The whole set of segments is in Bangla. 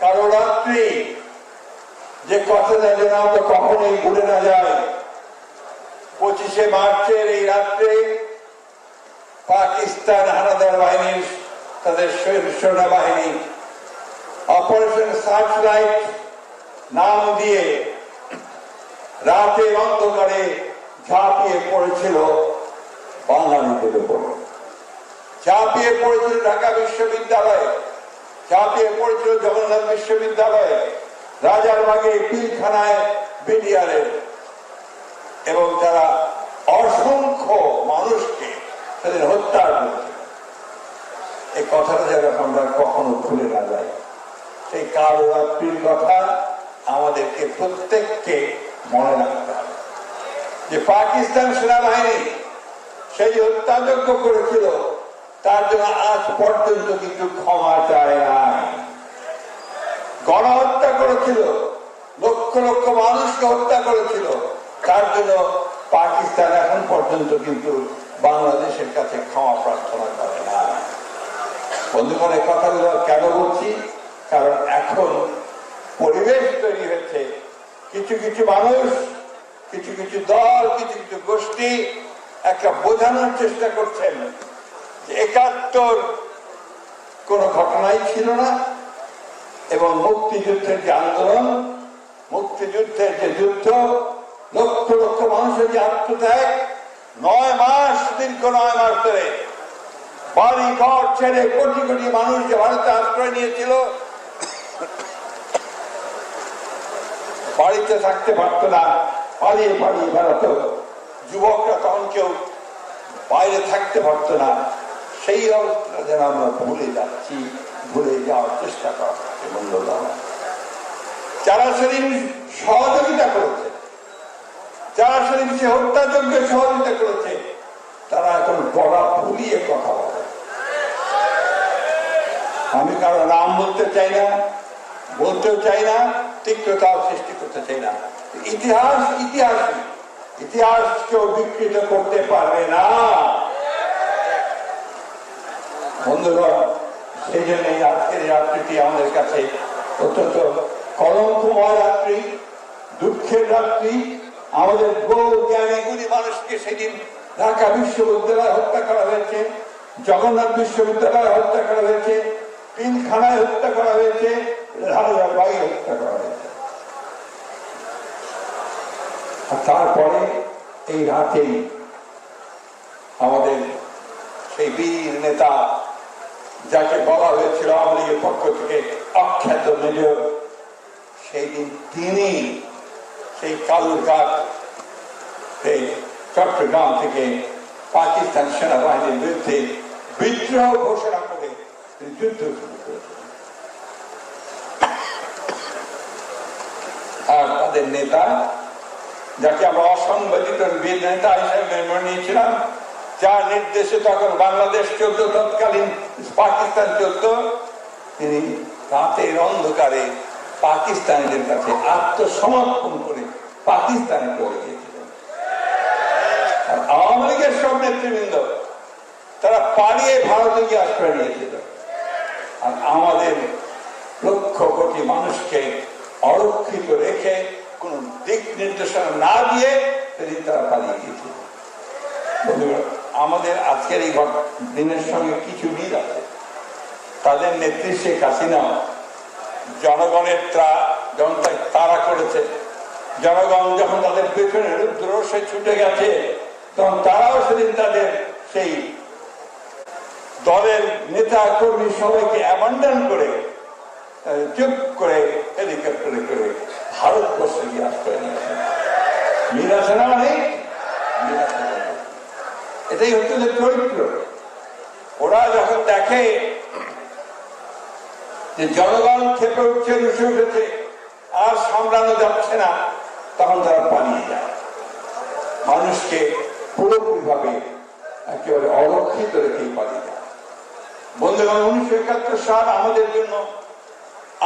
কারও রাত্রি যে কথাটা যেন আমরা কখনোই ভুলে না যায়। পঁচিশে মার্চের এই রাত্রে পাকিস্তান হানাদার বাহিনীর, তাদের সেনাবাহিনী অপারেশন সার্চ লাইট নাম দিয়ে রাতের অন্ধকারে ঝাঁপিয়ে পড়েছিল বাঙালিদের উপর। ঝাঁপিয়ে পড়েছিল ঢাকা বিশ্ববিদ্যালয়ে। ঝাঁপিয়ে পড়েছিল জগন্নাথ বিশ্ববিদ্যালয়ে রাজারবাগে পিলখানায় বিডিআরে এবং তারা অসংখ্য মানুষকে তাদের হত্যা করেছে এই কথাটা যেন আমরা কখনো ভুলে না যাই। সেই কালো রাত্রির কথা আমাদেরকে প্রত্যেককে মনে রাখতে হবে। যে পাকিস্তান সেনাবাহিনী সেই হত্যাযজ্ঞ করেছিল তার জন্য আজ পর্যন্ত কিন্তু ক্ষমা চায় নাই গণহত্যা করেছিল, লক্ষ লক্ষ মানুষকে হত্যা করেছিল। তার জন্য পাকিস্তান এখন পর্যন্ত কিন্তু বাংলাদেশের কাছে ক্ষমা প্রার্থনা করে না। বন্ধুগণ, এই কথাগুলো কেন বলছি? কারণ এখন পরিবেশ তৈরি হয়েছে। কিছু কিছু মানুষ, কিছু কিছু দল, কিছু কিছু গোষ্ঠী একটা বোঝানোর চেষ্টা করছেন। একাত্তর কোন ঘটনাই ছিল না, এবং মুক্তিযুদ্ধের যে আন্দোলন, মুক্তিযুদ্ধের যে যুদ্ধ, লক্ষ লক্ষ মানুষের যে আত্মত্যাগ, নয় মাস, দীর্ঘ নয় মাস ধরে বাড়ি ঘর ছেড়ে কোটি কোটি মানুষ যে ভারতে আশ্রয় নিয়েছিল, বাড়িতে থাকতে পারত না, পালিয়ে পালিয়ে বেড়াতো। যুবকরা তখন কেউ বাইরে থাকতে পারতো না। সেই অবস্থা যেন আমরা ভুলে যাচ্ছি ভুলে যাওয়ার চেষ্টা করা হচ্ছে যারা সেদিন সহযোগিতা করেছে, যারা সেদিন সে হত্যাযজ্ঞের সহযোগিতা করেছে, তারা এখন গলা ফুলিয়ে কথা বলে। আমি কারও নাম বলতে চাই না, বলতেও চাই না, তিক্ততাও সৃষ্টি করতে চাই না। ইতিহাস ইতিহাস ইতিহাস কেউ বিকৃত করতে পারবে না। বন্ধুগণ সেই আজকের এই রাত্রিটি আমাদের কাছে অত্যন্ত কলঙ্কময় রাত্রি, দুঃখের রাত্রি। আমাদের বহু জ্ঞানী মানুষকে সেদিন ঢাকা বিশ্ববিদ্যালয়ে হত্যা করা হয়েছে, জগন্নাথ বিশ্ববিদ্যালয়ে হত্যা করা হয়েছে, পিলখানায় হত্যা করা হয়েছে রাজারবাগে হত্যা করা হয়েছে। আর তারপরে এই রাতেই আমাদের সেই বীর নেতা যাকে বলা হয়েছিল আওয়ামী পক্ষ থেকে অখ্যাত মেজর সেই দিন তিনি সেই কালুরঘাট সেই চট্টগ্রাম থেকে পাকিস্তান সেনাবাহিনীর বিরুদ্ধে বিদ্রোহ ঘোষণা করে তিনি যুদ্ধ আর তাদের নেতা, যাকে আমরা অসংবাদিত নেতা হিসেবে মেনে নিয়েছিলাম যার নির্দেশে তখন বাংলাদেশ চলত তৎকালীন পাকিস্তান চলত তিনি রাতের অন্ধকারে পাকিস্তানিদের কাছে আত্মসমর্পণ করে পাকিস্তানে চলে গিয়েছিলেন। আওয়ামী লীগের সব নেতৃবৃন্দ, তারা পালিয়ে ভারতে গিয়ে আশ্রয় নিয়েছিল। আর আমাদের লক্ষ কোটি মানুষকে অরক্ষিত রেখে কোন দিক নির্দেশনা না দিয়ে তারা পালিয়ে গিয়েছিল। আমাদের আজকের এই দিনের সঙ্গে কিছু মিল আছে। তাদের নেত্রী শেখ হাসিনা জনগণের ত্রা করেছে। জনগণ যখন তাদের পেছনে রুদ্র সে ছুটে গেছে, তখন তারাও সেদিন তাদের সেই দলের নেতা কর্মী সবাইকে অ্যাবান্ডন করে চুপ করে হেলিকপ্টারে করে ভারতবর্ষে গিয়ে আশ্রয় নিয়েছে। মিল আছে না অনেক মিল আছে। এটাই হচ্ছে যে চরিত্র। ওরা যখন দেখে যে জনগণ খেপে উঠছে রুষে উঠেছে, আর সামলানো যাচ্ছে না, তখন তারা পালিয়ে যায়। মানুষকে পুরোপুরি ভাবে একেবারে অরক্ষিত রেখেই পালিয়ে যায়। বন্ধুগণ, উনিশশো একাত্তর সাল আমাদের জন্য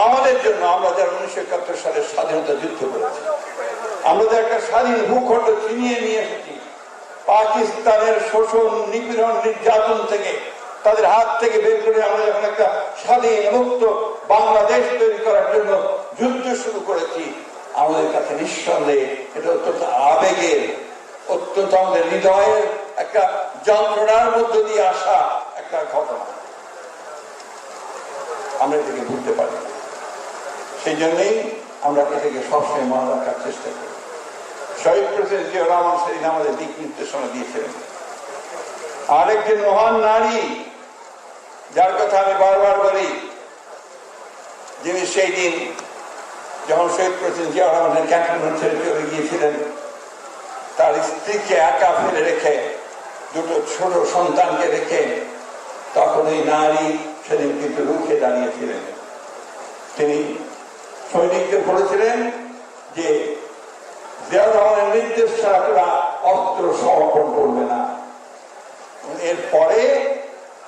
আমাদের জন্য আমরা যারা উনিশশো একাত্তর সালে স্বাধীনতা যুদ্ধ করেছি, আমরা যে একটা স্বাধীন ভূখণ্ড ছিনিয়ে নিয়ে এসেছি। পাকিস্তানের শোষণ, নিপীড়ন, নির্যাতন থেকে, তাদের হাত থেকে বের করে আমরা যখন একটা স্বাধীন মুক্ত বাংলাদেশ তৈরি করার জন্য যুদ্ধ শুরু করেছি, আমাদের কাছে নিঃসন্দেহে এটা অত্যন্ত আবেগের, অত্যন্ত আমাদের হৃদয়ের একটা যন্ত্রণার মধ্য দিয়ে আসা একটা ঘটনা। আমরা এটাকে ভুলতে পারি সেই জন্যই আমরা এটাকে সবসময় মনে রাখার চেষ্টা করি। শহীদ প্রেসিডেন্ট জিয়া রহমান সেদিন আমাদের দিক নির্দেশনা দিয়েছিলেন। আরেকজন মহান নারী, যার কথা আমি বারবার বলি, যিনি সেই দিন যখন শহীদ প্রেসিডেন্ট জিয়া রহমানের ক্যান্টনমেন্ট ছেড়ে চলে গিয়েছিলেন, তার স্ত্রীকে একা ফেলে রেখে, দুটো ছোট সন্তানকে রেখে তখন এই নারী সেদিন কিন্তু রুখে দাঁড়িয়েছিলেন। তিনি সৈনিকদের বলেছিলেন যে জিয়াউর রহমানের নির্দেশ ছাড়া তারা অস্ত্র সমর্পণ করবে না। এরপরে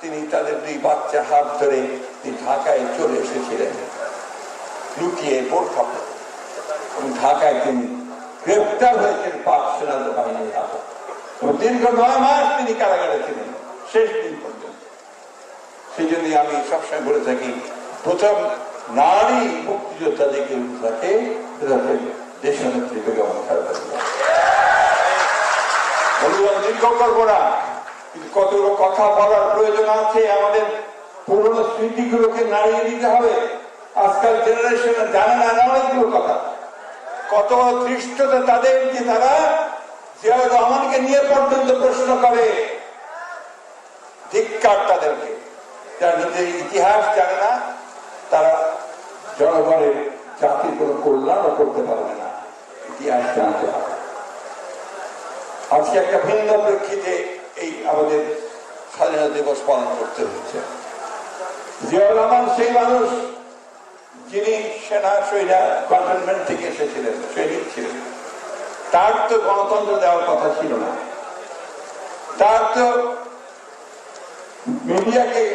তিনি তাদের দুই বাচ্চা হাত ধরে ঢাকায় চলে এসেছিলেন। লুকিয়ে বোরখা ঢাকায় তিনি গ্রেপ্তার হয়েছেন পাক সেনাদের বাহিনীর হাতে। দীর্ঘ নয় মাস তিনি কারাগারে ছিলেন, শেষ দিন পর্যন্ত। সেই জন্যই আমি সবসময় বলে থাকি, প্রথম নারী মুক্তিযোদ্ধা যে কেউ থাকে দেশনেত্রী বেগম খালেদা জিয়া। দীর্ঘ করব না কিন্তু কতগুলো কথা বলার প্রয়োজন আছে, আমাদের পুরনো স্মৃতিগুলোকে নাড়িয়ে দিতে হবে। আজকাল জেনারেশন জানে না অনেকগুলো কথা। কত ধৃষ্টতা তাদের যে তারা জিয়াউর রহমানকে নিয়ে পর্যন্ত প্রশ্ন করে। ধিক্কার তাদেরকে। যারা নিজের ইতিহাস জানে না, তারা জনগণের জাতির কোনো কল্যাণও করতে পারবে না। আজকে একটা ভিন্ন প্রেক্ষিতে এই আমাদের স্বাধীনতা দিবস পালন করতে হচ্ছে জিয়াউর রহমান সেই মানুষ যিনি সেনা সৈনা কন্টেনমেন্ট থেকে এসেছিলেন সৈনিক ছিলেন। তার তো গণতন্ত্র দেওয়ার কথা ছিল না। তার তো মিডিয়াকে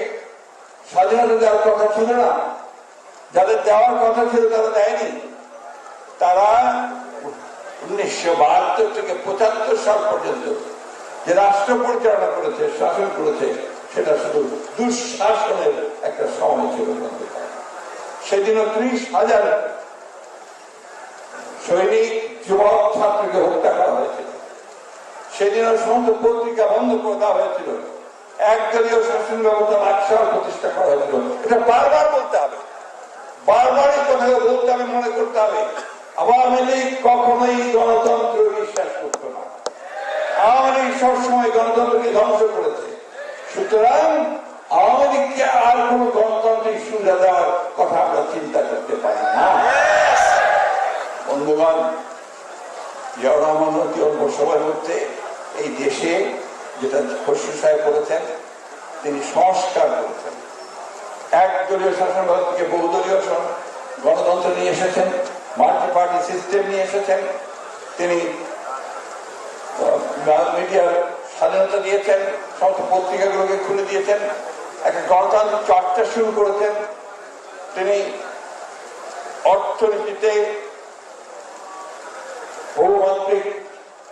স্বাধীনতা দেওয়ার কথা ছিল না। যাদের দেওয়ার কথা ছিল তারা দেয়নি। তারা উনিশশো বাহাত্তর থেকে পঁচাত্তর সাল পর্যন্ত যে রাষ্ট্র পরিচালনা করেছে, শাসন করেছে, সেটা শুধু দুঃশাসনের একটা সময় ছিল সেদিনও ত্রিশ হাজার সৈনিক, যুবক, ছাত্রকে হত্যা করা হয়েছিল। সেদিনও সমস্ত পত্রিকা বন্ধ করে দেওয়া হয়েছিল। একদলীয় শাসন ব্যবস্থা আকসার প্রতিষ্ঠা করা হয়েছিল। এটা বারবার বলতে হবে। বারবারই কোথাও বলতে হবে, মনে করতে হবে। আওয়ামী লীগ কখনোই গণতন্ত্র বিশ্বাস করত না। আওয়ামী লীগ সবসময় গণতন্ত্রকে ধ্বংস করেছে। সুতরাং আওয়ামী লীগকে আর কোন গণতান্ত্রিক সুবিধা দেওয়ার কথা আমরা চিন্তা করতে পারি না। বন্ধুগণ, জিয়াউর রহমান অতি অল্প সময়ের মধ্যে এই দেশে যেটা খসরু সাহেব করেছেন, তিনি সংস্কার করেছেন। একদলীয় শাসন থেকে বহুদলীয় গণতন্ত্র নিয়ে এসেছেন। মাল্টি পার্টি সিস্টেম নিয়ে এসেছেন। তিনি মিডিয়ার স্বাধীনতা দিয়েছেন, সমস্ত পত্রিকাগুলোকে খুলে দিয়েছেন, একটা গণতান্ত্রিক চর্চা শুরু করেছেন। তিনি অর্থনীতিতে বহুমাত্রিক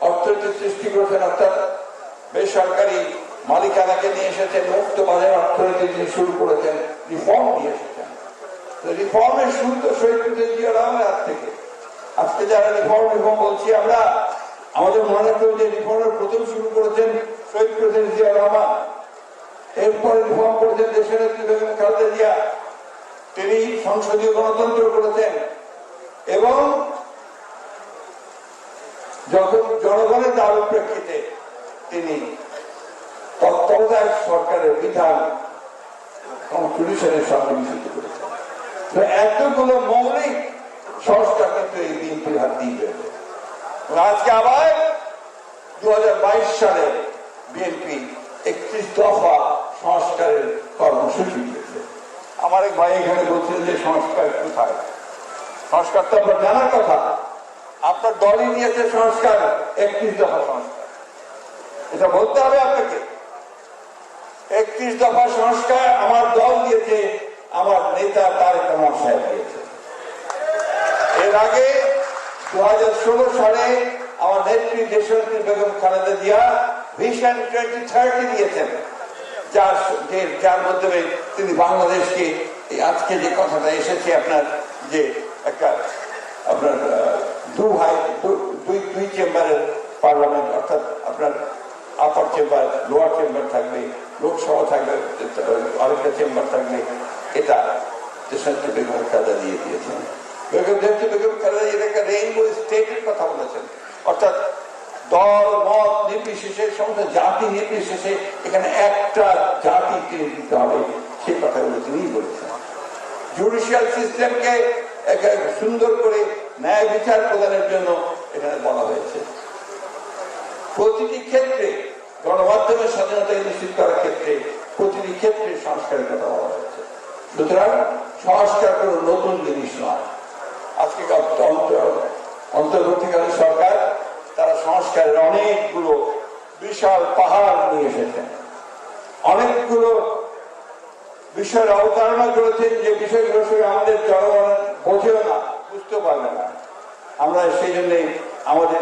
অর্থনীতি সৃষ্টি করেছেন, অর্থাৎ বেসরকারি মালিকানাকে নিয়ে এসেছেন, মুক্ত বাজার অর্থনীতি শুরু করেছেন রিফর্ম তো রিফর্মের শুরু তো শহীদ জিয়া রহমানের হাত থেকে। আজকে যারা রিফর্ম রিফর্ম বলছি, আমরা আমাদের মনে রাখতে যে রিফর্মের প্রথম শুরু করেছেন শহীদ প্রেসিডেন্ট জিয়া রহমান। তিনি সংসদীয় গণতন্ত্র করেছেন। এবং যখন জনগণের দাবির প্রেক্ষিতে তিনি তত্ত্বাবধায়ক সরকারের বিধান কনস্টিটিউশনের সঙ্গে মিশ্রিত এতগুলো মৌলিক সংস্কার কিন্তু এই বিএনপির হাত দিয়ে আজকে আবার দু হাজার বাইশ সালে বিএনপি একত্রিশ দফা সংস্কারের কর্মসূচি দিয়েছে। আমার এক ভাই এখানে বলছেন যে সংস্কার কোথায়? সংস্কার তো আমরা জানার কথা। আপনার দলই নিয়েছে সংস্কার, একত্রিশ দফা সংস্কার। এটা বলতে হবে আপনাকে। একত্রিশ দফা সংস্কার আমার দল দিয়েছে আমার নেতা তারেক রহমান সাহেব দিয়েছে এর আগে দু সালে আমার নেত্রী দেশনেত্রী Begum Khaleda Zia vision twenty thirty দিয়েছেন। যার যার মাধ্যমে তিনি বাংলাদেশকে আজকে যে কথাটা এসেছে আপনার যে একটা, আপনার দু ভাই দুই দুই চেম্বারের পার্লামেন্ট, অর্থাৎ আপনার আপার চেম্বার, লোয়ার চেম্বার থাকবে, লোকসভা থাকবে আরেকটা চেম্বার থাকবে এটা দেশনেত্রী বেগম খালেদা দিয়ে দিয়েছেন। বেগম বেগম এটাকে রেইনবো স্টেটের কথা বলেছেন। অর্থাৎ দল, মত নির্বিশেষে সমস্ত জাতি নির্বিশেষে এখানে একটা জাতিকে দিতে হবে কথাগুলো তিনিই বলেছেন। জুডিশিয়াল সিস্টেমকে সুন্দর করে ন্যায় বিচার প্রদানের জন্য এখানে বলা হয়েছে। প্রতিটি ক্ষেত্রে গণমাধ্যমের স্বাধীনতা নিশ্চিত করার ক্ষেত্রে প্রতিটি ক্ষেত্রে সংস্কারের কথা বলা হয়েছে। সুতরাং সংস্কার কোনো নতুন জিনিস নয়। আজকে অন্ত- অন্তর্বর্তীকালীন সরকার, তারা সংস্কারের অনেকগুলো বিশাল পাহাড় নিয়ে এসেছেন অনেকগুলো বিষয়ের অবতারণা করেছেন যে বিষয়গুলো আমাদের জনগণ বোঝেও না বুঝতে পারবে না। আমরা সেই জন্যে আমাদের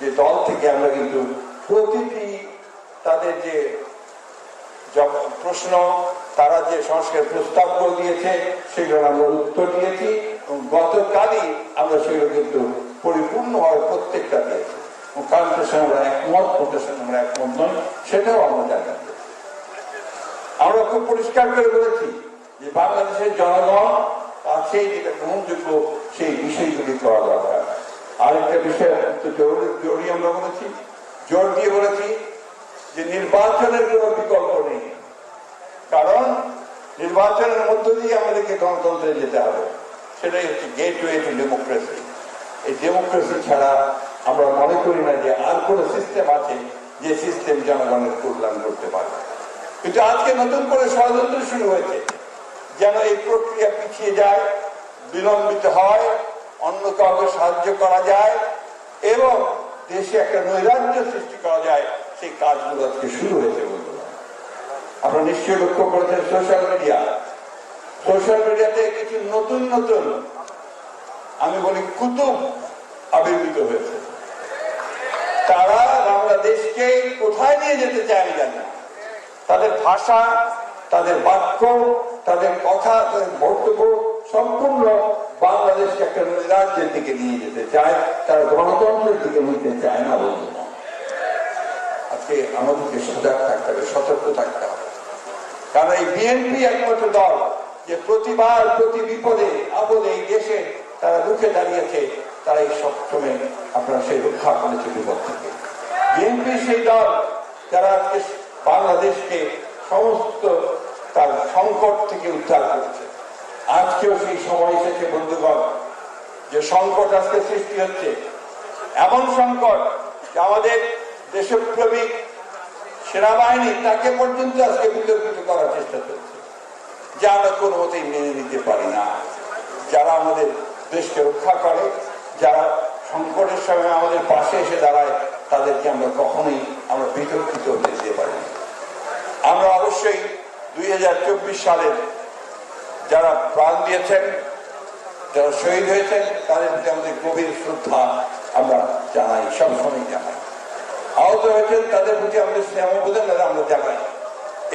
যে দল থেকে আমরা কিন্তু প্রতিটি তাদের যে প্রশ্ন তারা যে সংস্কার প্রস্তাবগুলো দিয়েছে সেগুলো আমরা উত্তর দিয়েছি গতকালই আমরা সেগুলো কিন্তু পরিপূর্ণভাবে প্রত্যেকটা দিয়েছি। সঙ্গে আমরা একমত সঙ্গে আমরা একমত সেটাও আমরা আমরা খুব পরিষ্কার করে বলেছি যে বাংলাদেশের জনগণ আছে যেটা গ্রহণযোগ্য, সেই বিষয়গুলি করা দরকার। আরেকটা বিষয় জরুরি জরুরি আমরা বলেছি, জোর দিয়ে বলেছি যে নির্বাচনের কোনো বিকল্প নেই। কারণ নির্বাচনের মধ্য দিয়ে আমাদেরকে গণতন্ত্রে যেতে হবে। সেটাই হচ্ছে গেট ওয়ে টু ডেমোক্রেসি এই ডেমোক্রেসি ছাড়া আমরা মনে করি না যে আর কোন সিস্টেম আছে যে সিস্টেম জনগণের কল্যাণ করতে পারে কিন্তু আজকে নতুন করে ষড়যন্ত্র শুরু হয়েছে। যেন এই প্রক্রিয়া পিছিয়ে যায়, বিলম্বিত হয়, অন্য কাউকে সাহায্য করা যায়, এবং দেশে একটা নৈরাজ্য সৃষ্টি করা যায়, সেই কাজগুলো আজকে শুরু হয়েছে। আপনারা নিশ্চয়ই লক্ষ্য করেছেন সোশ্যাল মিডিয়া সোশ্যাল মিডিয়াতে কিছু নতুন নতুন, আমি বলি কুতুব আবির্ভূত হয়েছে। তারা বাংলাদেশকে কোথায় নিয়ে যেতে চায় আমি জানি তাদের ভাষা, তাদের বাক্য, তাদের কথা, তাদের বক্তব্য সম্পূর্ণ বাংলাদেশকে একটা রাজ্যের দিকে নিয়ে যেতে চায়। তারা গণতন্ত্রের দিকে নিতে চায় না বলব আজকে আমাদেরকে সজাগ থাকতে হবে, সতর্ক থাকতে হবে। কারণ এই বিএনপি একমাত্র দল যে প্রতিবার প্রতি বিপদে, আপদে এই দেশে তারা রুখে দাঁড়িয়েছে, তারা এই সবসময় আপনারা সেই রক্ষা করেছে বিপদ থেকে বিএনপি সেই দল যারা বাংলাদেশকে সমস্ত তার সংকট থেকে উদ্ধার করেছে। আজকেও সেই সময় এসেছে, বন্ধুগণ, যে সংকট আজকে সৃষ্টি হচ্ছে। এমন সংকট যে আমাদের দেশপ্রেমিক সেনাবাহিনী তাকে পর্যন্ত আজকে বিতর্কিত করার চেষ্টা চলছে যা আমরা কোনো মতেই মেনে নিতে পারি না। যারা আমাদের দেশকে রক্ষা করে, যারা সংকটের সময় আমাদের পাশে এসে দাঁড়ায়, তাদেরকে আমরা কখনোই আমরা বিতর্কিত হতে দিতে পারি। আমরা অবশ্যই দুই সালের যারা প্রাণ দিয়েছেন, যারা শহীদ হয়েছেন, তাদের প্রতি আমাদের গভীর শ্রদ্ধা আমরা জানাই সবসময় জানাই। আহত হয়েছেন, তাদের প্রতি আমাদের স্নেহবোধন আমরা জানাই।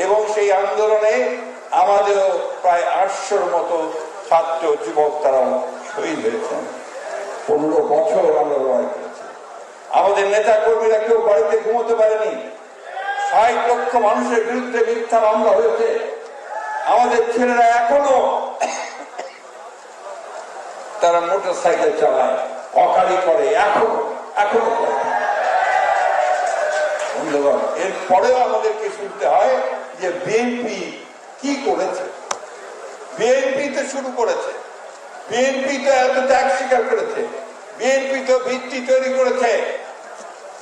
এবং সেই আন্দোলনে আমাদেরও প্রায় আটশোর মতো ছাত্র যুবক তারা শহীদ হয়েছেন। পনেরো বছর আমরা লড়াই করেছি। আমাদের নেতা কর্মীরা কেউ বাড়িতে ঘুমোতে পারেনি। ষাট লক্ষ মানুষের বিরুদ্ধে মিথ্যা মামলা হয়েছে। আমাদের ছেলেরা এখনও তারা মোটর সাইকেল চালায়, অকারি করে, এখনও এখনও করে। বন্ধুগণ এরপরেও আমাদেরকে শুনতে হয় যে বিএনপি কি করেছে? বিএনপি তো শুরু করেছে। বিএনপি তো এত ত্যাগ স্বীকার করেছে। বিএনপি তো ভিত্তি তৈরি করেছে।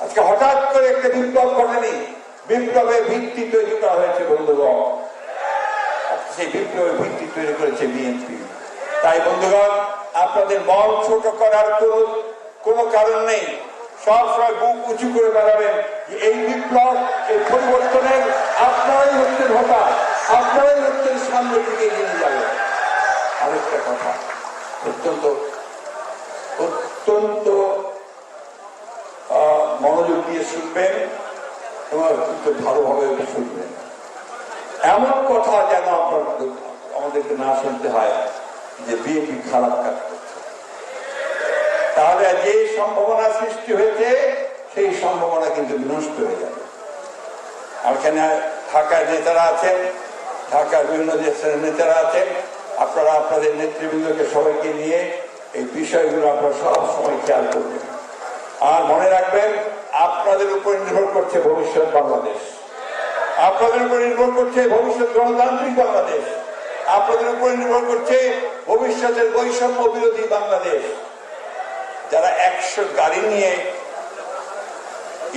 আজকে হঠাৎ করে একটা বিপ্লব ঘটেনি। বিপ্লবের ভিত্তি তৈরি করা হয়েছে, বন্ধুগণ। সেই বিপ্লবের ভিত্তি তৈরি করেছে বিএনপি তাই, বন্ধুগণ, আপনাদের মন ছোট করার কোনো কারণ নেই। সবসময় বুক উঁচু করে বেড়াবেন। যে এই বিপ্লব, এই পরিবর্তনের আপনারাই হচ্ছেন হতা আপনারাই হচ্ছেন সামনের দিকে এগিয়ে যাবে। আরেকটা কথা, অত্যন্ত অত্যন্ত মনোযোগ দিয়ে শুনবেন এবং অত্যন্ত ভালোভাবে শুনবেন। এমন কথা যেন আপনার আমাদেরকে না শুনতে হয় যে বিএনপি খারাপ কাজ করছে। তাহলে যে সম্ভাবনা সৃষ্টি হয়েছে, সেই সম্ভাবনা কিন্তু নষ্ট হয়ে যাবে। আর এখানে ঢাকার নেতারা আছেন, ঢাকার বিভিন্ন দেশের নেতারা আছেন, আপনারা আপনাদের নেতৃবৃন্দকে সবাইকে নিয়ে এই বিষয়গুলো আপনারা সব সময় খেয়াল করবেন। আর মনে রাখবেন, আপনাদের উপর নির্ভর করছে ভবিষ্যৎ বাংলাদেশ। আপনাদের উপর নির্ভর করছে ভবিষ্যৎ গণতান্ত্রিক বাংলাদেশ। আপনাদের উপর নির্ভর করছে ভবিষ্যতের বৈষম্য বিরোধী বাংলাদেশ। যারা একশো গাড়ি নিয়ে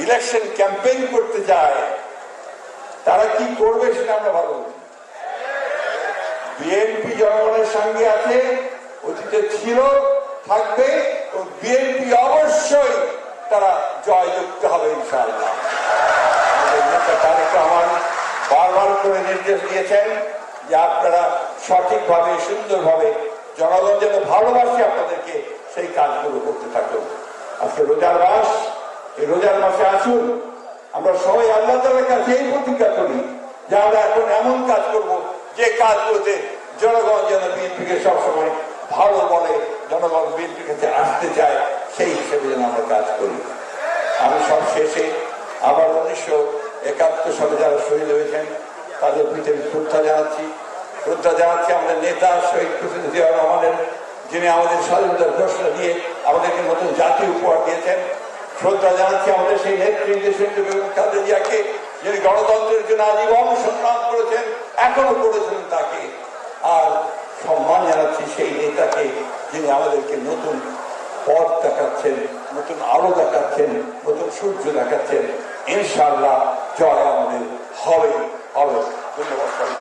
ইলেকশন ক্যাম্পেইন করতে যায়, তারা কি করবে সেটা আমরা ভালো বিএনপি জনগণের সঙ্গে আছে, অতীতে ছিল, থাকবে এবং বিএনপি অবশ্যই তারা জয়যুক্ত হবে ইনশাআল্লাহ। রহমান বারবার করে নির্দেশ দিয়েছেন যে আপনারা সঠিকভাবে, সুন্দরভাবে জনগণ যেন ভালোবাসে আপনাদেরকে সেই কাজগুলো করতে থাকুন আজকে রোজার মাস, এই রোজার মাসে আসুন, আমরা সবাই আল্লাহ তালার কাছে এই প্রতিজ্ঞা করি যে আমরা এখন এমন কাজ করব যে কাজগুলোতে জনগণ যেন বিএনপিকে সবসময় ভালো বলে, জনগণ বিএনপির কাছে আসতে চায়, সেই হিসেবে যেন আমরা কাজ করি। আমি সব শেষে আবার উনিশশো একাত্তর সালে যারা শহীদ হয়েছেন, তাদের আমি শ্রদ্ধা জানাচ্ছি। শ্রদ্ধা জানাচ্ছি আমাদের নেতা শহীদ জিয়া রহমানের যিনি আমাদের স্বাধীনতার ঘোষণা দিয়ে আমাদেরকে নতুন জাতি উপহার দিয়েছেন, শ্রদ্ধা জানাচ্ছি আমাদের সেই নেত্রী জিয়াকে, যিনি গণতন্ত্রের জন্য আজীবন সংগ্রাম করেছেন, এখনও করেছেন তাকে। আর সম্মান জানাচ্ছি সেই নেতাকে, যিনি আমাদেরকে নতুন পথ দেখাচ্ছেন, নতুন আলো দেখাচ্ছেন, নতুন সূর্য দেখাচ্ছেন। ইনশাআল্লাহ জয় আমাদের হবে। হবে। ধন্যবাদ।